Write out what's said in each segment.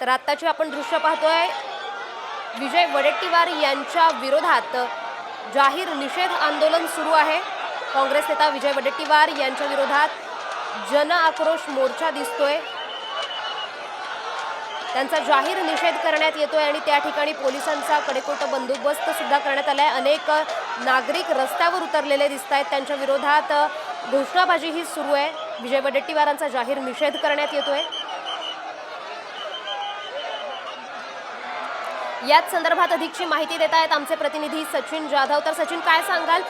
तर आत्ताची आपण दृश्य पाहतोय. विजय वडेट्टीवार यांच्या विरोधात जाहीर निषेध आंदोलन सुरू आहे. काँग्रेस नेता विजय वडेट्टीवार यांच्या विरोधात जन आक्रोश मोर्चा दिसतोय. त्यांचा जाहीर निषेध करण्यात येतोय आणि त्या ठिकाणी पोलिसांचा कडेकोट बंदोबस्त सुद्धा करण्यात आलाय. अनेक नागरिक रस्त्यावर उतरलेले दिसत आहेत त्यांच्या विरोधात घोषणाबाजीही सुरू आहे. विजय वडेट्टीवारांचा जाहीर निषेध करण्यात येतोय. याच संदर्भात अधिकची माहिती देत आहेत आमचे प्रतिनिधी सचिन जाधव. तर सचिन काय सांगाल?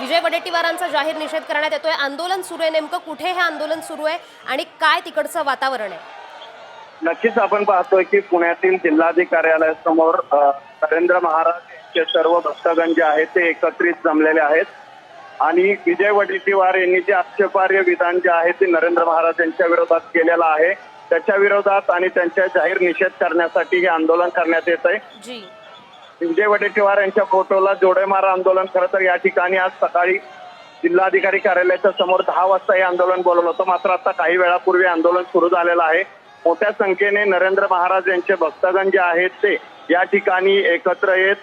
विजय वडेट्टीवारांचा जाहीर निषेध करण्यात येतोय. आंदोलन सुरू आहे नेमकं. कुठे हे आंदोलन सुरू आहे? आणि काय तिकडचं वातावरण आहे? नक्कीच आपण पाहतोय की पुण्यातील जिल्हाधिकार्यालयासमोर अ, नरेंद्र महाराज यांचे सर्व भक्तगण जे आहेत ते एकत्रित जमलेले आहेत. आणि विजय वडेट्टीवार यांनी जे आक्षेपार्ह विधान जे आहे ते नरेंद्र महाराज यांच्या विरोधात केलेलं आहे. त्याच्या विरोधात आणि त्यांच्या जाहीर निषेध करण्यासाठी हे आंदोलन करण्यात येत आहे. विजय वडेट्टीवार यांच्या फोटोला जोडेमार आंदोलन. खरं तर या ठिकाणी आज सकाळी जिल्हाधिकारी कार्यालयाच्या समोर दहा वाजता हे आंदोलन बोलवलं होतं. मात्र आता काही वेळापूर्वी आंदोलन सुरू झालेलं आहे. मोठ्या संख्येने नरेंद्र महाराज यांचे भक्तगण जे आहेत ते या ठिकाणी एकत्र येत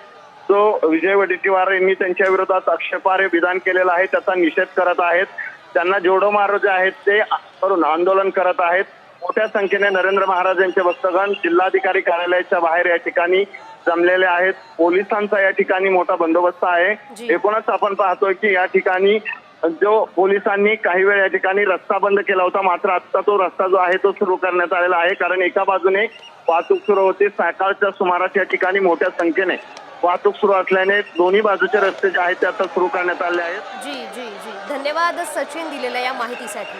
जो विजय वडेट्टीवार यांनी त्यांच्या विरोधात आक्षेपार्ह विधान केलेलं आहे त्याचा निषेध करत आहेत. त्यांना जोडोमार जे आहेत ते करून आंदोलन करत आहेत. मोठ्या संख्येने नरेंद्र महाराज यांचे भक्तगण जिल्हाधिकारी कार्यालयाच्या बाहेर या ठिकाणी जमलेले आहेत. पोलिसांचा या ठिकाणी मोठा बंदोबस्त. आहे. एकूणच आपण पाहतोय की या ठिकाणी जो पोलिसांनी काही वेळ या ठिकाणी रस्ता बंद केला होता मात्र आता तो रस्ता जो आहे तो सुरू करण्यात आलेला आहे. कारण एका बाजूने वाहतूक सुरू होती. सकाळच्या सुमारास या ठिकाणी मोठ्या संख्येने वाहतूक सुरू असल्याने दोन्ही बाजूचे रस्ते जे आहेत ते आता सुरू करण्यात आले आहेत. जी जी जी. धन्यवाद सचिन दिलेल्या या माहितीसाठी.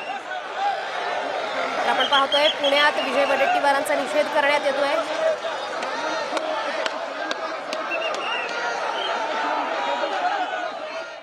आपण पाहतोय पुण्यात विजय वडेट्टीवारांचा निषेध करण्यात येतोय.